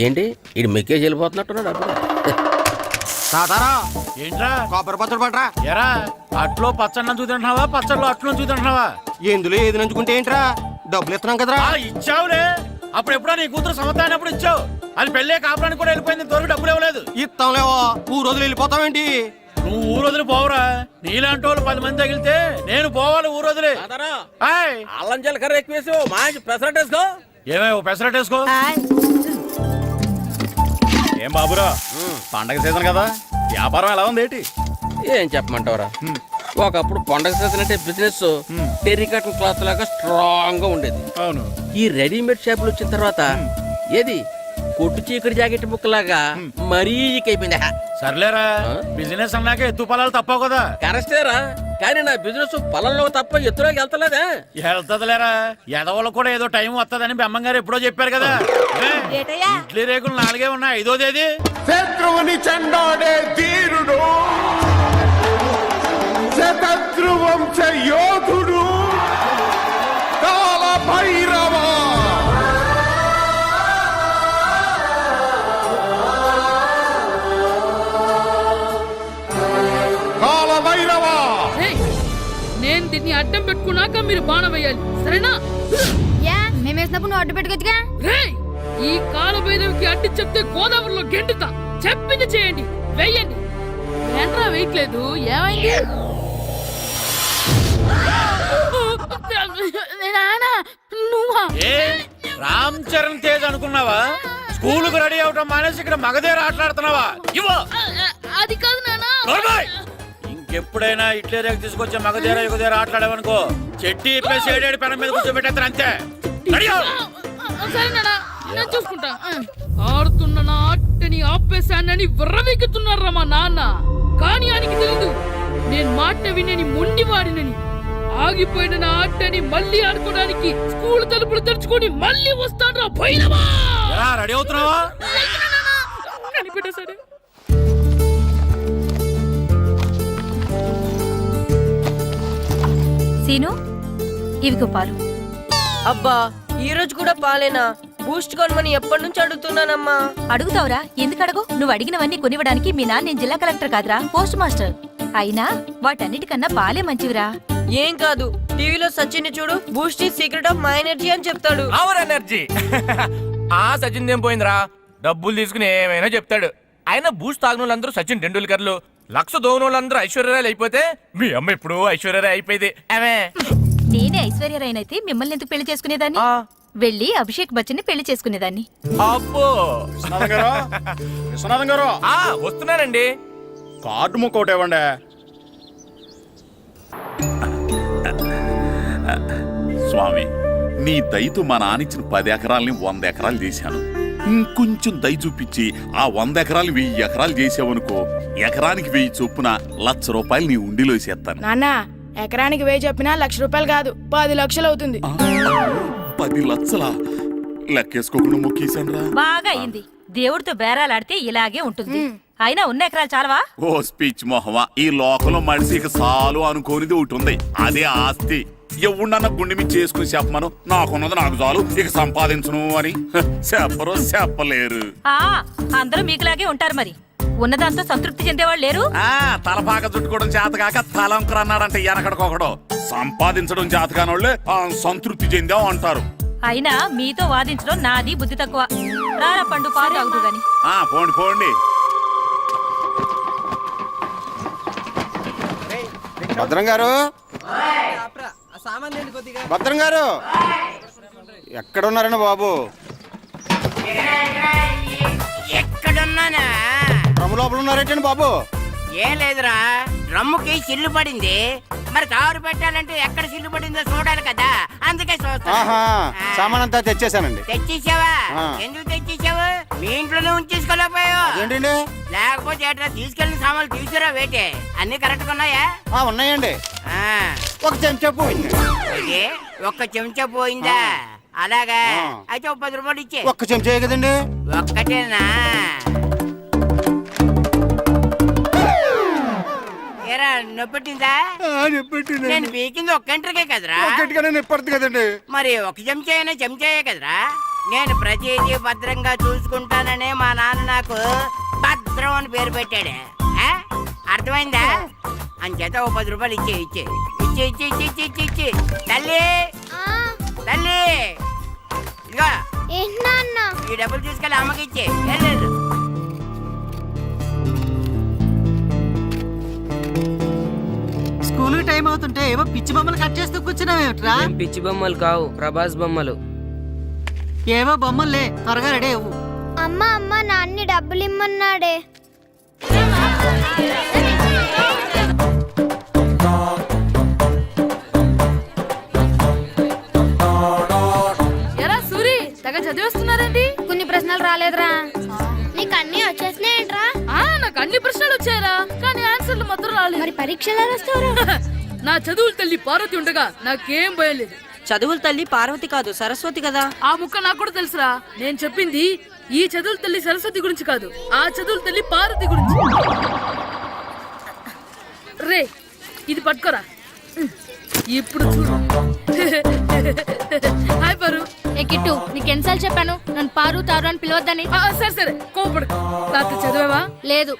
ఏంటి ఇది మెక్కేజ్ వెళ్ళిపోతున్నట్టున్నాడు అప్పుడు తాతారా ఏంట్రా కొబ్బరి పచ్చడి పట్రా ఎరా అట్లో పచ్చన్నం చూతింటున్నావా పచ్చళ్ళు అట్లో చూతింటున్నావా ఎందులో ఏది నంచుకుంటే ఏంట్రా డబ్బులు ఇస్తున్నాం కదరా ఆ ఇచ్చావులే అప్పుడు ఎప్పుడో నీ కూతురు సమత అయినప్పుడు ఇచ్చావు అది పెళ్ళే కాపురానికి కూడా వెళ్ళిపోయింది ఇంతవరకు డబ్బులు ఇవ్వలేదు ఇస్తాంలేవో ఊరు రోజులు వెళ్ళిపోతావేంటి నువ్వు ఊరొదిలి పోవురా. నీలాంటి వాళ్ళు పది మంది తగిలితే నేను పోవాలి ఊరొదిలి. అల్లం జీలకర్ర ఎక్కువ వేసి మంచి పెసరట్ వేసుకో. ఏమే ఓ పెసరట్ వేసుకో? ఏం బాబురా? పండగ సీజన్ కదా. వ్యాపారం ఎలా ఉంది ఏంటి? ఏం చెప్పమంటావురా? ఒకప్పుడు పండగ సీజన్ అంటే బిజినెస్ టెరికాటన్ క్లాత్ లాగా స్ట్రాంగ్గా ఉండేది. అవును. ఈ రెడీమేడ్ షాపులు వచ్చిన తర్వాత ఏది? కొట్టు చీకటి జాకెట్ ముక్కలాగా మరీ అయిపోయింది సర్లేరా? బిజినెస్ అన్నాక ఎత్తు పొలాలు తప్పవు కదా. కరెస్టేరా కానీ నా బిజినెస్ పొలంలో తప్ప ఎత్తులోకి వెళ్తలేదా? వెళ్తదిలేరా. ఎదవలకు కూడా ఏదో టైం వస్తుందని బెమ్మం గారు ఎప్పుడో చెప్పారు కదా. ఇడ్లీ రేకులు నాలుగే ఉన్నాయి. ఐదోదేది శత్రువుని చెండాడే ధీరుడు. శతద్రు వంశ యోధుడు. దీన్ని అడ్డం పెట్టుకున్నాక మీరు బాణం వేయాలి. సరేనా? యా మేమేసినప్పుడు నువ్వు అడ్డు పెట్టుకోవచ్చుగా రేయ్ ఈ కాలభైరవికి అడ్డు చెప్తే గోదావరిలో గెంటుతా. చెప్పింది చేయండి వెయ్యండి ఏంట్రా వేయట్లేదు? ఏమైంది? నానా నువ్వా? ఏ రామ్ చరణ్ తేజ్ అనుకున్నావా? స్కూలుకు రెడీ అవటం మానేసి ఇక్కడ మగధీర ఆటలాడుతున్నావా? ఇవ్వ. అది కాదు నానా. ఇంకెప్పుడైనా ఇట్లే రేపు తీసుకొచ్చే మగధీర యుగధీర ఆటలాడేవనుకో చెట్టి ఇప్పేసి ఏడేడు పెనం మీద కూర్చోబెట్టేస్తారు అంతే. రెడీ అవ్వు. సరే నానా చూసుకుంటా. ఆడుతున్న నా ఆటని ఆపేశానని విర్రవెక్కుతున్నారా మా నాన్న. కానీ ఆయనకి తెలీదు. నేను మాట వినని మొండివాడినని. ఆగిపోయిన నా ఆటని మళ్ళీ ఆడుకోవడానికి స్కూల్ తలుపులు తెరుచుకొని మళ్ళీ వస్తాను ఎలా రెడీ అవుతున్నావా? సరే సీను ఇవిగో పాలు. అబ్బా ఈ రోజు కూడా పాలేనా? బూస్ట్ కొనమని ఎప్పటి నుంచి అడుగుతున్నానమ్మా? అడుగుతావురా ఎందుకు అడగు నువ్వు అడిగినవన్నీ కొనివ్వడానికి మీ నాన్న నేను జిల్లా కలెక్టర్ కాదురా పోస్ట్ మాస్టర్. అయినా వాటన్నిటికన్నా పాలే మంచివిరా. ఏం కాదు టీవీలో సచిన్ చూడు Boost secret of my energy అని చెప్తాడు. Our energy. ఆ సచిన్ ఏం పోయిందిరా? డబ్బులు తీసుకుని ఏమైనా చెప్తాడు. ఆయన బూస్ట్ తాగిన వాళ్ళందరూ సచిన్ టెండూల్కర్లు లక్ష దోని వాళ్ళందరూ ఐశ్వర్యరాయలు అయిపోతే మీ అమ్మ ఇప్పుడు ఐశ్వర్యరాయ్ అయిపోయింది. ఆమె నేనే ఐశ్వర్యరాయనైతే మిమ్మల్ని ఎందుకు పెళ్ళి చేసుకునేదాన్ని? ఆ. వెళ్ళి అభిషేక్ బచ్చన్ని పెళ్ళి చేసుకునేదాన్ని. అబ్బో! విశ్వనాథం గారు? విశ్వనాథం గారు? ఆ వస్తున్నానండి. కార్డు ముక్క ఒకటి ఇవ్వండి. స్వామి నీ దయతో మా నానిచ్చిన పది ఎకరాల్ని వంద ఎకరాలు చేశాను. ఇంకొంచెం దయ చూపించి ఆ వంద ఎకరాలు వెయ్యి ఎకరాలు చేసావనుకో ఎకరానికి వెయ్యి చొప్పున లక్ష రూపాయలు నీ ఉండిలో వేసేస్తాను. నాన్న ఎకరానికి వేయి చెప్పినా లక్ష రూపాయలు కాదు పది లక్షలు అవుతుంది. పది లక్షలా? లెక్కేసుకోకుండా మొక్కేశాను రా బాగా అయింది. దేవుడితో బేరాలాడితే ఇలాగే ఉంటుంది. అయినా ఉన్న ఎకరాలు చాలవా? ఓ స్పీచ్ మొహమా. ఈ లోకంలో మనిషి ఇక చాలు అనుకోనిది ఒకటి ఉంది. అదే ఆస్తి. ఎవడన్నా గుండె మీద చేసుకుని చెప్పమను. నాకున్నది నాకు చాలు. ఇక సంపాదించను అని. చెప్పరు చెప్పలేరు. ఆ అందరూ మీకులాగే ఉంటారు మరి. ఉన్నదాంతో సంతృప్తి చెందేవాళ్ళు లేరు? ఆ తలపాక చుట్టుకోవడం చేతకాక తలంకరు అన్నాడంట వెనకడికొకడు సంపాదించడం చేతకానోళ్ళే ఆ, సంతృప్తి చెందాం అంటారు. అయినా మీతో వాదించడం నాది బుద్ధి తక్కువ. రారా పండు పాలు తాగుదు గాని. ఆ పోండి పోండి. భద్రం గారు. భద్రం గారు! ఎక్కడ ఉన్నారండి బాబు? ఎక్కడున్నానా? డ్రమ్ లోపల ఉన్నారేంటండి బాబు? ఏం లేదురా డ్రమ్ముకి సిల్లు పడింది. మరి కారు పెట్టాలంటే ఎక్కడ సిల్లు పడిందో చూడాలి కదా. అందుకే చూస్తా ఆహా సామాన్ అంతా తెచ్చేసానండి తెచ్చేసావా? ఆ. ఎందుకు తెచ్చేసావు? మీ ఇంట్లోనే ఉంచేసుకోలేకపోయావు. ఏంటండి లేకపోతే ఎట్లా తీసుకెళ్ళిన సామాన్లు తీసుకురా వేటే. అన్ని కరెక్ట్ ఉన్నాయా? ఆ ఉన్నాయండి. ఒక చెంచా పోయింది. ఒక్క చెంచా పోయిందా? అలాగా. అయితే ఒక పది రూపాయలు ఇచ్చే. ఒక్క చెంచా కదండి? ఒక్కటేనా? ఏరా నేను పీకింది ఒక్క ఎంటరికే కదరా. ఒక్కటికనే కదండి. మరి ఒక చెంచా అయినా చెంచాయే కదరా. నేను ప్రతిదీ భద్రంగా చూసుకుంటాననే మా నాన్న నాకు భద్రం అని పేరు పెట్టాడు. అర్థమైందా? అంచేత ఓ పది రూపాయలు ఇచ్చే ఇచ్చే. ఇచ్చి ఇచ్చే ఇచ్చి ఇచ్చే ఇచ్చే తల్లి! తల్లి! ఇదిగో. ఈ డబ్బులు తీసుకెళ్ళి అమ్మకి ఇచ్చే. వెళ్ళలేదు స్కూల్ టైం అవుతుంటే ఏవో పిచ్చి బొమ్మలు కట్ చేస్తూ కూర్చున్నావేమిట్రా పిచ్చి బొమ్మలు కావు ప్రభాస్ బొమ్మలు. ఏవో బొమ్మలే త్వరగా రెడీ అవ్వు. అమ్మ అమ్మ నాన్ని డబ్బులు ఇమ్మన్నాడే. ఎరా సూరి తెగ చదివేస్తున్నారండి కొన్ని ప్రశ్నలు రాలేదురా. నీకు అన్ని వచ్చేసినాయంట్రా? ఆ నాకు అన్ని మరి పరీక్షలు వస్తావురా నా చదువులు తల్లి పార్వతి ఉండగా నాకేం భయం లేదు. చదువుల తల్లి పార్వతి కాదు సరస్వతి కదా? ఆ ముక్క నాకు కూడా తెలుసురా. నేను చెప్పింది ఈ చదువుల తల్లి సరస్వతి గురించి కాదు ఆ చదువుల తల్లి పార్వతి గురించి. రే ఇది పట్టుకోరా. ఇప్పుడు చూడు. హాయ్ పరు. ఏ కిట్టు నీకు ఎన్నిసార్లు చెప్పాను? నన్ను పారు తారు అని పిలవద్దని. సరే సరే కోపడకు. రాత్రి చదివావా? లేదు.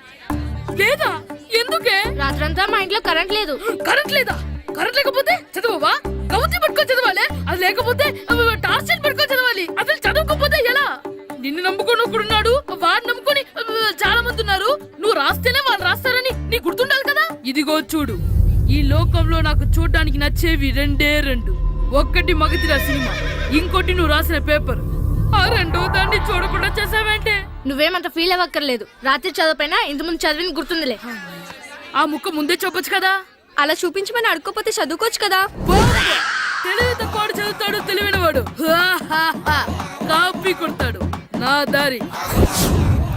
లేదా? ఎందుకే? రాత్రంతా మా ఇంట్లో కరెంట్ లేదు. కరెంట్ లేదా? కరెంట్ లేకపోతే చదవవా? కవిత పట్టుకొని చదవాలి? అది లేకపోతే టార్చ్ లైట్ పట్టుకొని చదవాలి. అసలు చదవకపోతే ఎలా? నిన్ను నమ్ముకొని ఒకడున్నాడు వాడు నమ్ముకొని చాలా మంది ఉన్నారు. నువ్వు రాస్తేనే వాళ్ళు రాస్తారని నీకు గుర్తుండాలి కదా? ఇదిగో చూడు. ఈ లోకంలో నాకు చూడడానికి నచ్చేవి రెండే రెండు. ఒక్కటి మగతిరా సినిమా ఇంకోటి నువ్వు రాసిన పేపర్. ఆ రెండో దాన్ని చూడకుండా చేసావేంటే? నువ్వేమంత ఫీల్ అవ్వక్కర్లేదు. రాత్రి చదవపోయినా ఇంతకుముందు చదివిన గుర్తుందిలే. ఆ ముక్క ముందే చెప్పొచ్చు కదా. అలా చూపించమని అడుక్కోపోతే చదువుకోవచ్చు కదా. తెలివి తక్కువాడు చదువుతాడు తెలివైన వాడు కాపీ కొడతాడు. నా దారి.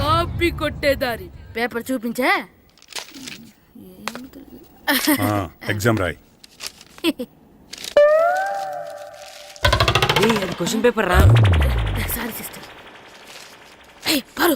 కాపీ కొట్టే దారి. పేపర్ చూపించే? ఎగ్జామ్ రాయ్. అది క్వశ్చన్ పేపర్ రా. Sorry sister. పారు.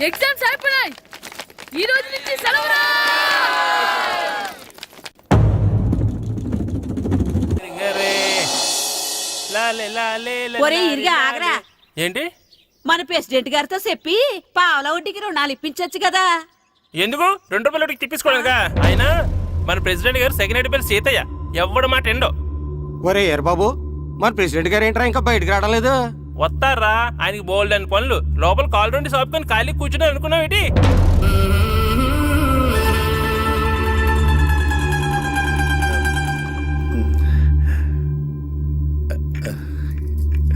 ఎగ్జామ్స్ అయిపోయాయి ఈ రోజు నుంచి సెలవురా! ఒరే ఇరిగా ఆగరా. ఏంటి? మన ప్రెసిడెంట్ గారితో చెప్పి పావలా వడ్డీకి రుణాలు ఇప్పించొచ్చు కదా. ఎందుకు? రెండు రూపాయలు ఒకటి తిప్పించుకోలేదుగా అయినా మన ప్రెసిడెంట్ గారు సెకండ్ హెడ్ పేరు సీతయ్య. ఎవడు మాట ఎండో? ఒరే ఎర్ బాబు మన ప్రెసిడెంట్ గారు ఏంట్రా ఇంకా బయటకు రావడం లేదు? వస్తారా? ఆయనకి బోల్డ్ అని పనులు. లోపల కాల్ రెండు సాపుకొని ఖాళీ కూర్చుని అనుకున్నావు ఏంటి?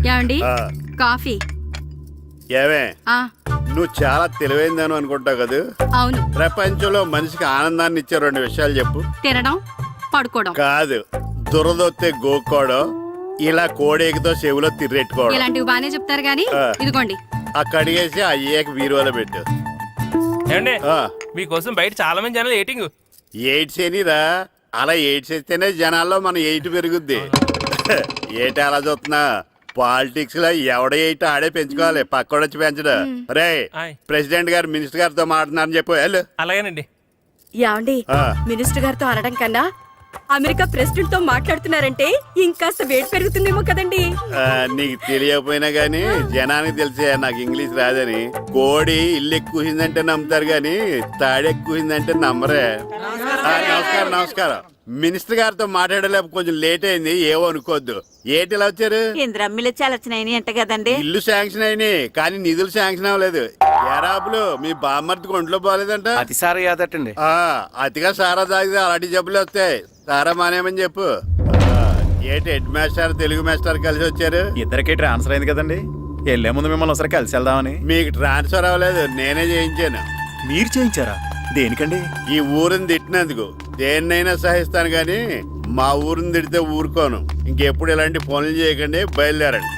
ఏమండి? కాఫీ. ఏమే? ఆ. నువ్వు చాలా తెలివైందని అనుకుంటావు కదా? అవును. ప్రపంచంలో మనిషికి ఆనందాన్ని ఇచ్చే రెండు విషయాలు చెప్పు. తినడం పడుకోవడం. కాదు. దురదొత్తే గోక్కోవడం ఇలా కోడేకితో చెవిలో తిర్రెట్టుకోవడం. ఇలాంటివి బానే చెప్తారు గానీ ఆ. ఇదిగోండి. ఆ కడిగేసి అయ్యేక బీరువాలో పెట్టు. ఏమండి? ఆ, మీకోసం బయట చాలా మంది జనాలు ఏటింగ్ ఎయిడ్స్ ఏనిరా అలా ఎయిడ్స్ ఇస్తేనే జనాల్లో మన ఎయిట్ పెరుగుద్ది. ఏటి అలా చూస్తున్నా? పాలిటిక్స్లో ఎవడ ఎయిట్ ఆడే పెంచుకోవాలి. పక్కోడొచ్చి పెంచడు. రే ఆయ్. ప్రెసిడెంట్ గారు మినిస్టర్ గారితో మాట్లాడుతున్నారని చెప్పు. వెళ్ళు. అలాగేనండి. యాండి ఆ. మినిస్టర్ గారితో అనడం కన్నా అమెరికా ప్రెసిడెంట్తో మాట్లాడుతున్నారంటే ఇంకాస్త వేడి పెరుగుతుందేమో కదండి. నీకు తెలియకపోయినా గానీ జనానికి తెలిసే నాకు ఇంగ్లీష్ రాదని. కోడి ఇల్లు ఎక్కువసిందంటే నమ్ముతారు గాని తాడెక్కువసిందంటే నమ్మరే. నమస్కారం నమస్కారం. మినిస్టర్ గారితో మాట్లాడలేక కొంచెం లేట్ అయింది ఏవో అనుకోవద్దు. ఏటి ఇలా వచ్చారు? ఇంద్రమ్మిలు చాలచ్చినాయని అంట కదండి. ఇల్లు శాంక్షన్ అయినాయి కానీ నిధులు శాంక్షన్ అవ్వలేదు. ఎరాపులు మీ బామ్మర్తికి ఒంట్లో పోలేదంట అతిసారి యాదటండి ఆ, అతిగా సారా తాగితే అలాంటి జబ్బులు వస్తాయి. సారా మానేమని చెప్పు. ఏంటి హెడ్ మాస్టర్ తెలుగు మాస్టర్ కలిసి వచ్చారు? ఇద్దరికి ట్రాన్స్ఫర్ అయింది కదండి. వెళ్ళే ముందు మిమ్మల్ని ఒకసారి కలిసి వెళ్దామని. మీకు ట్రాన్స్ఫర్ అవ్వలేదు నేనే చేయించాను. మీరు చేయించారా? దేనికండి? ఈ ఊరిని తిట్టినందుకు దేన్నైనా సహిస్తాను కానీ మా ఊరిని తిడితే ఊరుకోను. ఇంకెప్పుడు ఇలాంటి పనులు చేయకండి బయలుదేరండి.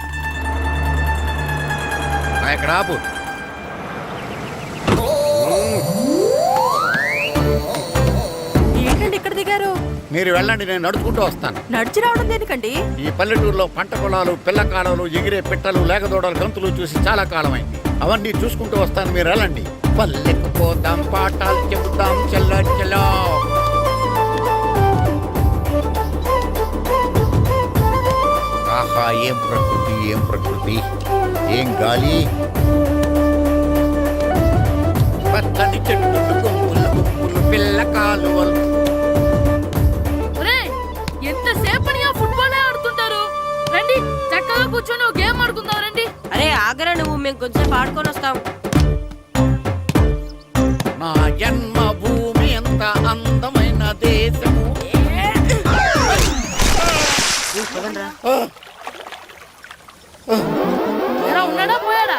ఇక్కడ ఆపు. మీరు వెళ్ళండి నేను నడుచుకుంటూ వస్తాను. నడిచి రావడం దేనికండి? ఈ పల్లెటూరులో పంట పొలాలు పిల్ల కాలాలు ఎగిరే పిట్టలు లేకదోడలు గంతులు చూసి చాలా కాలమైంది. అవన్నీ చూసుకుంటూ వస్తాను మీరు వెళ్ళండి. పల్లెకు పోదాం పాఠాలు చెబుతాం చెల్ల చెల్లో. ఆహా ఏం ప్రకృతి ఏం ప్రకృతి? ఏం గాలి? పచ్చని గుంపులు గుంపులు పిల్ల కాలువలు. కూర్చొని ఒక గేమ్ ఆడుకుందాం రండి. అరే ఆగరా నువ్వు మేము కొంచెం ఆడుకొని వస్తాం. నా జన్మ భూమి ఎంత అందమైన దేశము? ఉన్నాడా పోయాడా?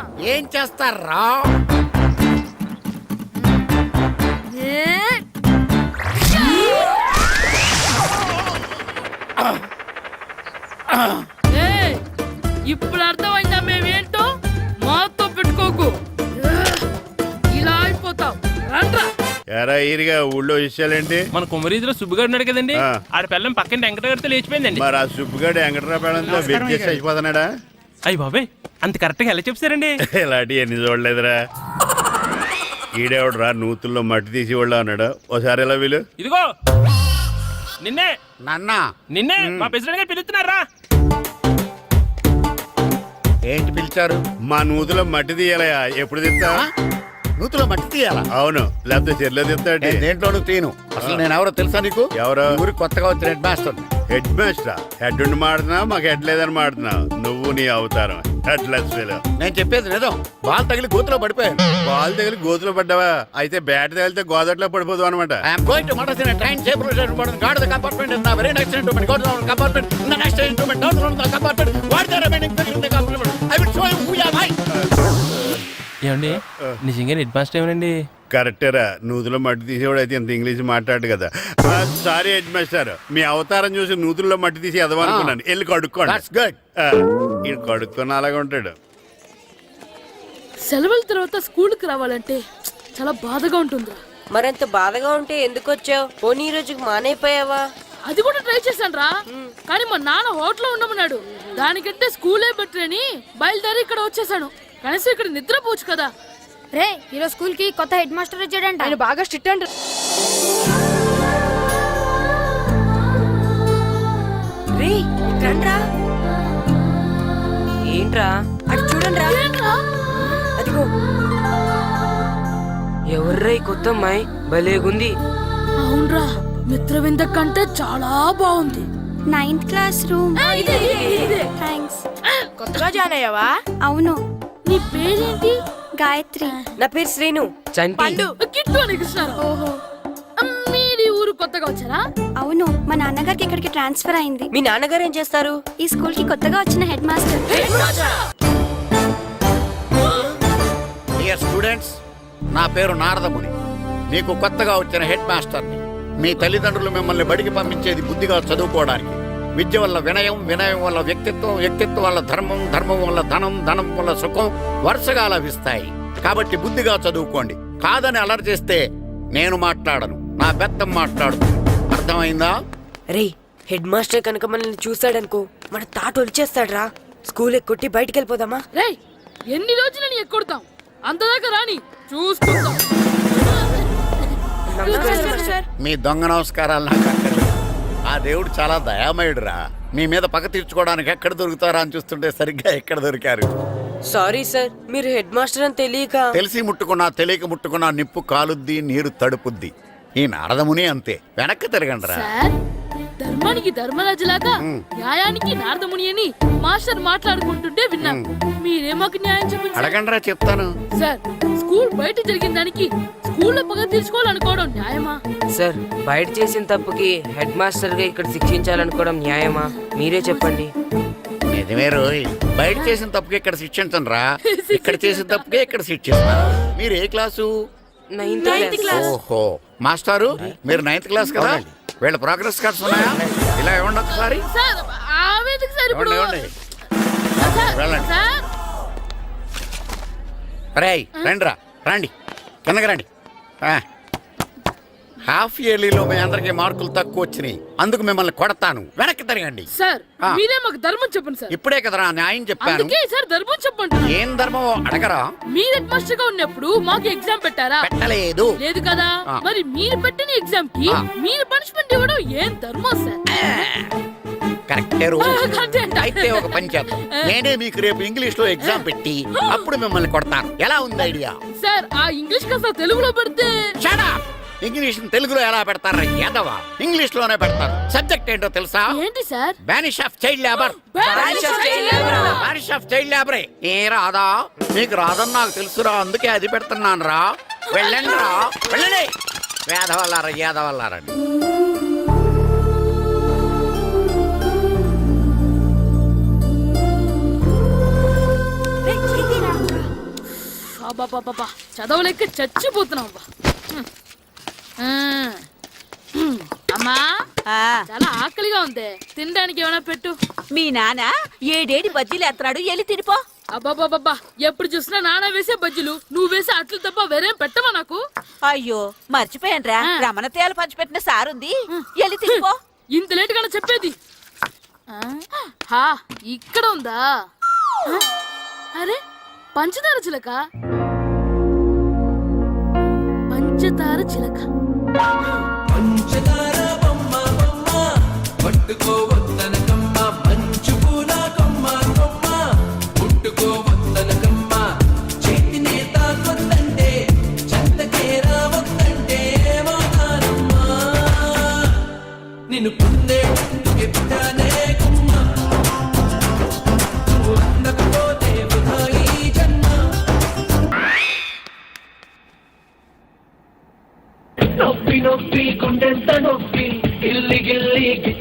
ఏం చేస్తారా? ఇప్పుడు అర్థమైందా మేమేంటో? మాతో పెట్టుకోకు. ఇలా అయిపోతాం. రండ్రా. ఎరా ఈరిగా ఊళ్ళో విషయాలేంటి? మన కుమరీధిలో సుబ్బుగాడు ఉన్నాడు కదండి. ఆ. ఆడ పిల్లం పక్కన వెంకటగారితో లేచిపోయిందండి. మరి ఆ సుబ్బుగాడు వెంకటరాపేడంతో వెచ్చేసి చచ్చిపోతున్నాడా అయ్యి బాబాయ్ అంత కరెక్ట్గా ఎలా చెప్తారండి ఇలాంటి ఎన్ని చూడలేదురా. ఈడేవడరా నూతుల్లో మట్టి తీసి వాళ్ళు అన్నాడు? ఓసారి ఎలా వీలు? ఇదిగో నిన్నే నాన్న. నిన్నే మా ప్రెసిడెంట్ గారు పిలుస్తున్నారా? ఏంటి పిలిచారు? మా నూతులో మట్టి తీయాలయా ఎప్పుడు తీస్తా? నూతులో మట్టి తీయాలా? అవును. లేకపోతే చెర్లో తీస్తాడు నేను దేంట్లోనూ తీను అసలు నేను ఎవరో తెలుసా నీకు? ఎవరు? ఊరికి కొత్తగా వచ్చిన head master head master? Head ఉండి మాడుతున్నావు? మాకు హెడ్ లేదని మాడుతున్నావు. నువ్వు నీ అవతారం. Headless feel. నేను చెప్పేది నిజం. బాల్ తగిలి గోతులో పడిపోయాను. బాల్ తగిలి గోతులో పడ్డావా? అయితే బ్యాట్ తగిలితే గోదట్లో పడిపోదు అనమాట I'm going to motor in train safeguard the compartment in the very next instrument go to compartment in the next instrument down from the compartment what the remaining thing in the compartment ఏమండి? నిజంగా head master ఏమనండి. కరెక్టేరా. నూతులో మట్టి తీసేవాడు అయితే ఇంత English మాట్లాడు కదా. Sorry head master మీ అవతారం చూసి నూతుల్లో మట్టి తీసి ఎదవనుకున్నాను. వెళ్ళి కడుక్కోండి. కడుక్కొని అలాగే ఉంటాడు. సెలవుల తర్వాత స్కూల్కి రావాలంటే చాలా బాధగా ఉంటుందిరా. మరంత బాధగా ఉంటే ఎందుకు వచ్చావు పోనీ ఈ రోజుకి మానైపోయావా? అది కూడా ట్రై చేశాను రా కానీ మా నాన్న హోటల్లో ఉండమన్నాడు. దానికంటే స్కూలే బెటర్ అని బయలుదేరి ఇక్కడ వచ్చేసాను కనీసం ఇక్కడ నిద్రపోవచ్చు కదా. రే ఈరోజు స్కూల్కి కొత్త హెడ్ మాస్టర్ వచ్చాడంట. ఆయన బాగా స్ట్రిక్ట్ అంట. రే రండ్రా. ఏంట్రా? అటు చూడండి అదిగో. ఎవర్రా ఈ కొత్త అమ్మాయి? భలేగుంది అవునరా మిత్రవింద కంటే చాలా బాగుంది. Ninth class room. థ్యాంక్స్ కొత్తగా జాయిన్ అయ్యావా? అవును. నీ పేరేంటి? గాయత్రి. నా పేరు శ్రీను. చంటి. కిట్టు అని కృష్ణారావు ఓహో మీది ఊరు కొత్తగా వచ్చారా? అవును మా నాన్నగారికి ఇక్కడికి ట్రాన్స్ఫర్ అయింది. మీ నాన్నగారు ఏం చేస్తారు? ఈ స్కూల్కి కొత్తగా వచ్చిన హెడ్ మాస్టర్. డియర్ స్టూడెంట్స్ నా పేరు నారదముని. మీకు కొత్తగా వచ్చిన హెడ్ మాస్టర్ని. మీ తల్లిదండ్రులు మిమ్మల్ని బడికి పంపించేది బుద్ధిగా చదువుకోవడానికి. విద్య వల్ల వినయం వినయం వల్ల వ్యక్తిత్వం వ్యక్తిత్వం వల్ల ధర్మం ధర్మం వల్ల ధనం ధనం వల్ల సుఖం వరుసగా లభిస్తాయి. కాబట్టి బుద్ధిగా చదువుకోండి. కాదని అలర్ చేస్తే నేను మాట్లాడను నా బెత్తం మాట్లాడుతుంది. అర్థమైందా? రే హెడ్ మాస్టర్ కనుక మనల్ని చూసాడనుకో మన తాట వచ్చేస్తాడ్రా స్కూల్ ఎక్కొట్టి బయటికి వెళ్ళిపోదామా రేయ్ ఎన్ని రోజులని ఎక్కొడతాం? అంతదాకా రాని చూసుకుందాం. మీ దొంగ నమస్కారాలు నాకు అక్కర్లేదు. ఆ దేవుడు చాలా దయామయుడురా. మీ మీద పగ తీర్చుకోవడానికి ఎక్కడ దొరుకుతారా అని చూస్తుంటే సరిగ్గా ఎక్కడ దొరికారు? సారీ సార్ మీరు హెడ్ మాస్టర్ అని తెలియక. తెలిసి ముట్టుకున్నా తెలియక ముట్టుకున్నా నిప్పు కాలుద్ది నీరు తడుపుద్ది. ఈ నారదముని అంతే. వెనక్కి తిరగండిరా. సార్ ధర్మానికి ధర్మరాజులాగా న్యాయానికి నారదముని అని మాస్టర్ మాట్లాడుకుంటుంటే విన్నాం మీరే మాకు న్యాయం చెప్పండి సార్. అడగండిరా చెప్తాను. సార్ స్కూల్ బయట జరిగిన దానికి స్కూల్లో పగ తీర్చుకోవాలనుకోవడం న్యాయమా? సార్ బయట చేసిన తప్పుకి హెడ్ మాస్టర్గా ఇక్కడ శిక్షించాలనుకోవడం న్యాయమా? మీరే చెప్పండి. నిజమే రోయ్. బయట చేసిన తప్పుకి ఇక్కడ శిక్షించను రా ఇక్కడ చేసిన తప్పుకే ఇక్కడ శిక్షిస్తున్నారు మీరు ఏ క్లాసు? నైన్త్ క్లాస్ ఓహో. మాస్టారు మీరు నైన్త్ క్లాస్ కదా? వీళ్ళ ప్రోగ్రెస్ కార్డ్స్ ఉన్నాయా? ఇలా ఇవ్వండి ఒకసారి. ఇవ్వండి ఇవ్వండి. వెళ్ళండి. రండి రా. రండి. కిందకి రండి. హాఫ్ ఇయర్లీలో మీ అందరికీ మార్కులు తక్కువ వచ్చినాయి. అందుకు మిమ్మల్ని కొడతాను. వెనక్కి తిరగండి. సార్ ఆ. మీరే మాకు ధర్మం చెప్పండి సార్. ఇప్పుడే కదరా న్యాయం చెప్పాను. అందుకే సార్ ధర్మం చెప్పండి ఏం ధర్మమో అడగరా? మీరు హెడ్ మాస్టర్గా ఉన్నప్పుడు మాకు ఎగ్జామ్ పెట్టారా? పెట్టలేదు. లేదు కదా? ఆ. మరి మీరు పెట్టిన ఎగ్జామ్కి ఆ. మీరు పనిష్మెంట్ ఇవ్వడం ఏం ధర్మం సార్? కరెక్టే ఆ. అయితే ఒక పని చేద్దాం. నేనే మీకు రేపు ఇంగ్లీష్లో ఎగ్జామ్ పెట్టి అప్పుడు మిమ్మల్ని కొడతాను. ఎలా ఉంది ఐడియా? సార్ ఆ ఇంగ్లీష్ కాస్త తెలుగులో పెడితే షడా ఇంగ్లీష్ తెలుగులో ఎలా పెడతారా? యాదవా ఇంగ్లీష్లోనే పెడతారు. సబ్జెక్ట్ ఏంటో తెలుసా? ఏంటి sir? Banish of child labour Banish of child labor. Banish of child లేబరే ఏ రాదా మీకు రాదని నాకు తెలుసురా అందుకే అది పెడుతున్నాను రా వెళ్ళండి రా. వెళ్ళండి. వేదవల్లారా యాదవల్లారండి అబ్బాబాబా చదవలేక చచ్చిపోతున్నాం అబ్బా. హ్మ్. అమ్మా చాలా ఆకలిగా ఉంది. తినడానికి ఏమైనా పెట్టు. మీ నాన్న ఏడేడి బజ్జీలు ఎత్తాడు ఎల్లి తినిపో. అబ్బాబాబా ఎప్పుడు చూసినా నాన్న వేసే బజ్జీలు నువ్వు వేసే అట్లు తప్ప వేరేం పెట్టవా నాకు? అయ్యో మర్చిపోయానురా. ఆ. రమణ తేలు పంచిపెట్టిన సారుంది. ఎల్లి తినిపో. ఇంత లేట్గా చెప్పేది? ఆ? హా ఇక్కడ ఉందా? అరే పంచదార చిలక. పంచదార చిలక. నొప్పి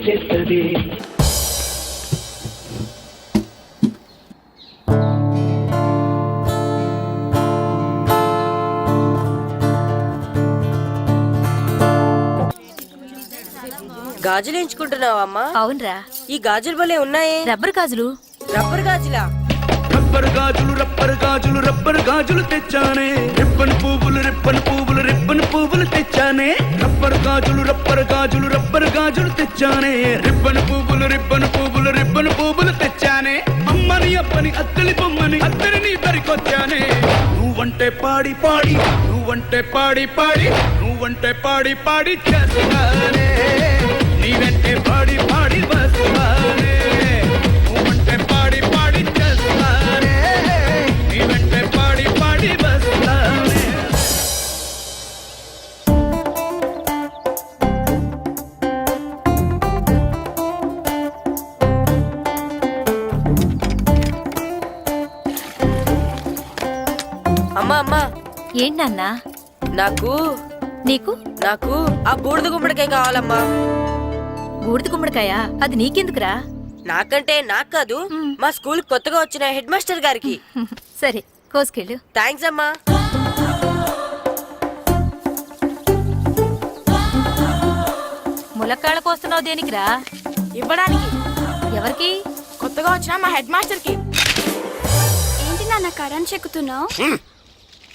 గిచ్చేస్తుంది గాజులు ఎంచుకుంటున్నావా అమ్మా? అవునరా. ఈ గాజులు భలే ఉన్నాయే. రబ్బర్ గాజులు. రబ్బర్ గాజులా? రబ్బర్ గాజులు రబ్బర్ గాజులు రబ్బర్ గాజులు తెచ్చానే. రిబ్బన్ పువ్వులు రిబ్బన్ పువ్వులు రిబ్బన్ పువ్వులు తెచ్చానే. రబ్బర్ గాజులు రబ్బర్ గాజులు రబ్బర్ గాజులు తెచ్చానే. రిబ్బన్ పువ్వులు రిబ్బన్ పువ్వులు రిబ్బన్ పువ్వులు తెచ్చానే. అమ్మని అప్పని అత్తలి బొమ్మని అత్తరిని పరికొచ్చానే నువ్వంటే పాడి పాడి నువ్వంటే పాడి పాడి నువ్వంటే పాడి పాడి చేస్తానే నీవంటే పాడి పాడి వస్తానే ఏంటన్నా నాకు? నీకు? నాకు? ఆ బూడిద గుమ్మడికాయ కావాలమ్మా. బూడిద గుమ్మడికాయ? అది నీకెందుకురా? నాకంటే నాకు కాదు మా స్కూల్ కొత్తగా వచ్చిన హెడ్ మాస్టర్ గారికి. సరే కోసుకెళ్ళు. థ్యాంక్స్ అమ్మా. ములక్కాళ్ళ కోస్తున్నావు దేనికిరా? ఇవ్వడానికి. ఎవరికి? కొత్తగా వచ్చిన మా హెడ్ మాస్టర్కి ఏంటి నాన్న కరెంట్ చెక్కుతున్నావు?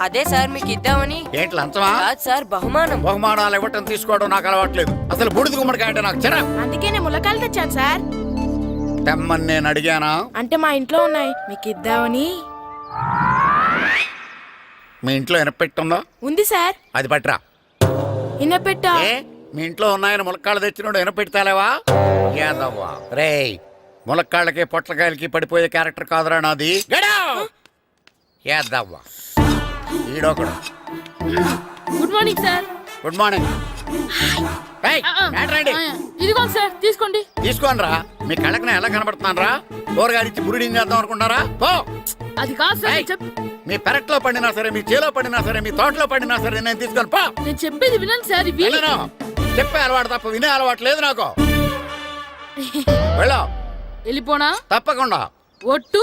అదే సార్ మీకు ఇద్దామని. ఏంటి లంచమా? కాదు సార్ బహుమానం. బహుమానాలు ఇవ్వటం తీసుకోవడం నాకు అలవాట్లేదు. అసలు బూడిద గుమ్మడికాయ అంటే నాకు చిరా అందుకే నేను ములకాయలు తెచ్చాను సార్. తెమ్మని నేను అడిగానా? అంటే మా ఇంట్లో ఉన్నాయి. మీకు ఇద్దామని. మీ ఇంట్లో ఎనపెట్టుందో ఉంది సార్. అది పట్రా ఇన్నపెట్టా ఏ? మీ ఇంట్లో ఉన్నాయని ములక్కాళ్ళు తెచ్చినోడు ఎనపెడతాలేవా యాదవ్వా రేయ్ ములక్కాళ్ళకి పొట్లకాయలకి పడిపోయే క్యారెక్టర్ కాదురా నాది. యాదవ్వా ఈడొకడు good morning sir. Good morning? ఇదిగోండి సార్ తీసుకోండి. మీ కళ్ళకి నేను ఎలా కనబడుతున్నాను రా? కూరగాయలిచ్చి బురిడింగ్ చేద్దాం అనుకుంటారా పో. అది కాదు సార్ మీ పెరట్లో పండినా సరే మీ చేలో పండినా సరే మీ తోటలో పండినా సరే నేను తీసుకొని పో. నేను చెప్పేది వినండి సార్ వెళ్ళను. చెప్పే అలవాటు తప్ప వినే అలవాటు లేదు నాకు. వెళ్ళా. వెళ్ళిపోనా? తప్పకుండా. ఒట్టు.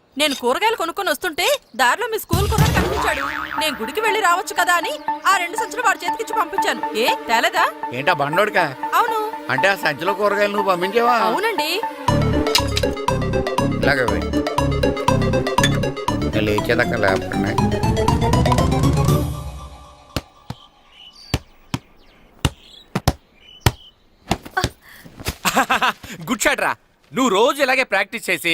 నేను కూరగాయలు కొనుక్కొని వస్తుంటే దారిలో మీ స్కూల్ కుర్రాడు కనిపించాడు. నేను గుడికి వెళ్ళి రావచ్చు కదా అని ఆ రెండు సంచులు వాడి చేతికిచ్చి పంపించాను. ఏ తేలేదా? ఏంటా బండోడికా? అవును. అంటే ఆ సంచిలో కూరగాయలు నువ్వు పంపించేవా? అవునండి. ఇలాగే లేచేదాకా గుడ్ షాట్ రా. నువ్వు రోజు ఇలాగే ప్రాక్టీస్ చేసి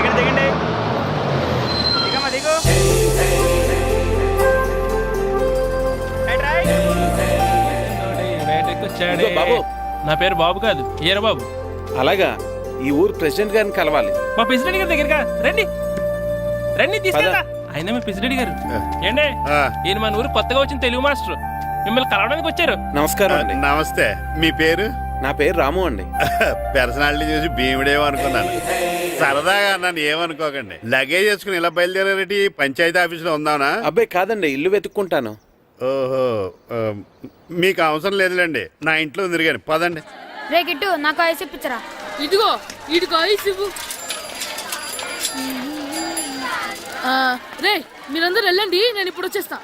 బాబు. నా పేరు బాబు కాదు ఈర బాబు అలాగా? ఈ ఊరు ప్రెసిడెంట్ గారిని కలవాలి. మా ప్రెసిడెంట్ గారి దగ్గరగా. రండి. రండి తీసుకెళ్తా. ఆయన మా ప్రెసిడెంట్ గారు. ఏండే ఆ, ఈయన మన ఊరు కొత్తగా వచ్చిన తెలుగు మాస్టర్. మిమ్మల్ని కలవడానికి వచ్చారు. నమస్కారం అండి. నమస్తే. మీ పేరు? నా పేరు రాము అండి. పర్సనాలిటీ చూసి భీముడేమో అనుకున్నాను. సరదాగా అన్నాను ఏమనుకోకండి. లగేజ్ వేసుకుని ఇలా బయలుదేరేటి పంచాయతీ ఆఫీసులో ఉందానా అబ్బాయి కాదండి ఇల్లు వెతుక్కుంటాను. ఓహో ఆ, మీకు అవసరం లేదులేండి. నా ఇంట్లో కానీ పదండి. రే గిట్టు నాకు ఐస్ ఇప్పించరా? ఇదిగో ఇదిగో ఐస్ ఇవ్వు. ఆ, రే మీరందరూ వెళ్ళండి నేను ఇప్పుడు వచ్చేస్తా.